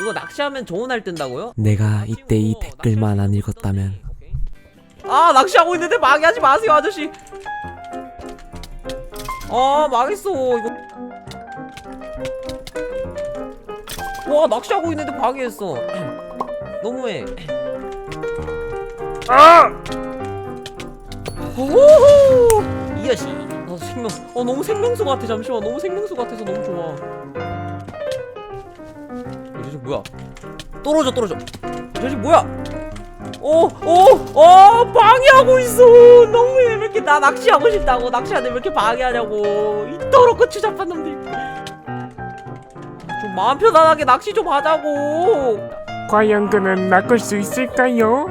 그거 낚시하면 좋은 날 뜬다고요? 내가 이때 이 댓글만 안 읽었다면. 아 낚시하고 있는데 망해하지 마세요 아저씨. 아 망했어 이거. 와 낚시하고 있는데 방해했어. 너무해. 아! 오호! 이 자식 어, 생명 어 너무 생명수 같아 잠시만. 너무 생명수 같아서 너무 좋아 뭐야 떨어져 떨어져 이 자식 뭐야 오, 오, 어, 방해하고 있어. 너무해. 왜 이렇게 나 낚시하고 싶다고. 낚시하는데 왜 이렇게 방해하냐고. 이 더럽고 추잡한 놈들. 좀 마음 편안하게 낚시 좀 하자고. 과연 그는 낚을 수 있을까요?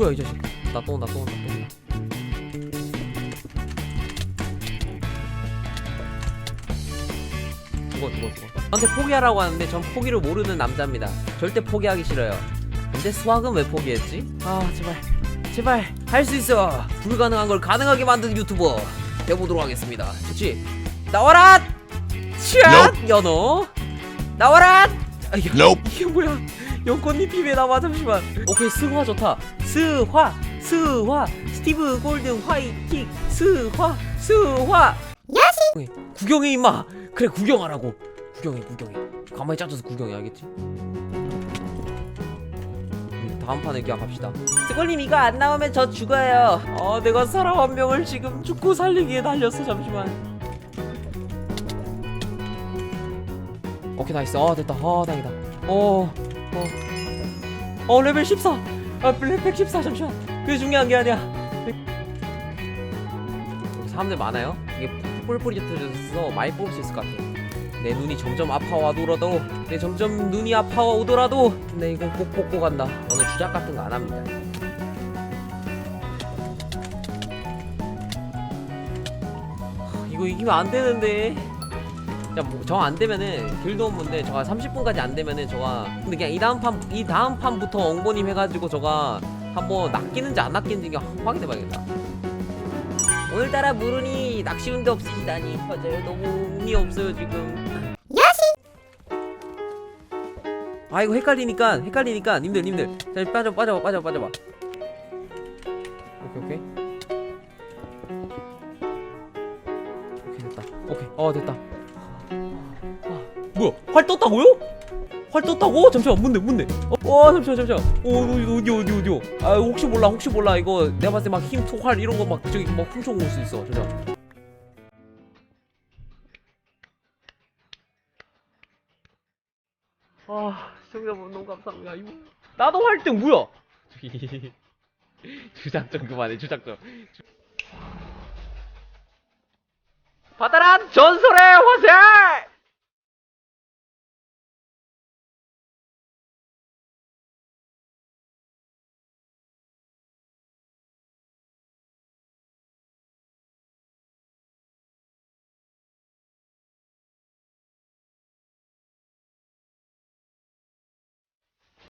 뭐야, 이 자식. 나 또 온다, 또 온다, 또 온다. 죽어, 죽어, 죽어. 저한테 포기하라고 하는데 전 포기를 모르는 남자입니다. 절대 포기하기 싫어요. 근데 수학은 왜 포기했지? 아, 제발. 제발. 할 수 있어. 불가능한 걸 가능하게 만드는 유튜버. 해보도록 하겠습니다. 좋지? 나와라! 치앗! 연어! 나와라! 아, 이게, 이게 뭐야? 연꽃잎 입에 나와 잠시만. 오케이 스화 좋다. 스화 스화. 스티브 골든 화이팅. 스화 스화. 야시! 구경해 임마. 그래 구경하라고. 구경해 구경해. 가만히 짜져서 구경해 알겠지? 음, 다음 판에 기약합시다. 스골님 이거 안 나오면 저 죽어요. 어 내가 사람 한 명을 지금 죽고 살리기에 달렸어 잠시만. 오케이 나이스 아 됐다. 아 다행이다. 어 어. 어 레벨 14. 아 블랙팩 14 잠시만. 그게 중요한 게 아니야. 사람들 많아요. 이게 뿔뿔이 터져서 많이 뽑을 수 있을 것 같아. 내 눈이 점점 아파와더라도 내 점점 눈이 아파오더라도 내 이거 꼭 뽑고 간다. 저는 주작 같은 거 안 합니다. 하, 이거 이기면 안 되는데. 저안 되면은 길드 온분데 저가 30분까지 안 되면은 저가 근데 그냥 이 다음 판 이 다음 판부터 엉보님 해가지고 저가 한번 낚이는지 안 낚이는지 확인해봐야겠다. 오늘따라 무른이 낚시 운도 없으시다니 맞아요 너무 운이 없어요 지금. 야시. 아 이거 헷갈리니까 헷갈리니까 님들 님들 자 빠져 빠져 빠져 빠져 봐. 오케이 오케이. 오케이 됐다. 오케이 어 됐다. 뭐야? 활 떴다고요? 활 떴다고? 잠시만 뭔데 뭔데? 어, 와 잠시만 잠시만. 어 어디 어디 어디 어디요? 아 혹시 몰라 혹시 몰라 이거 내가 봤을 때 막 힘 토활 이런 거 막 저기 막 훔쳐 올 수 있어. 잠시만. 아 시청자분 너무 감사합니다. 이거 나도 활등 뭐야? 저기 주작전 그만해 주작전. 받아라 전설의 화살!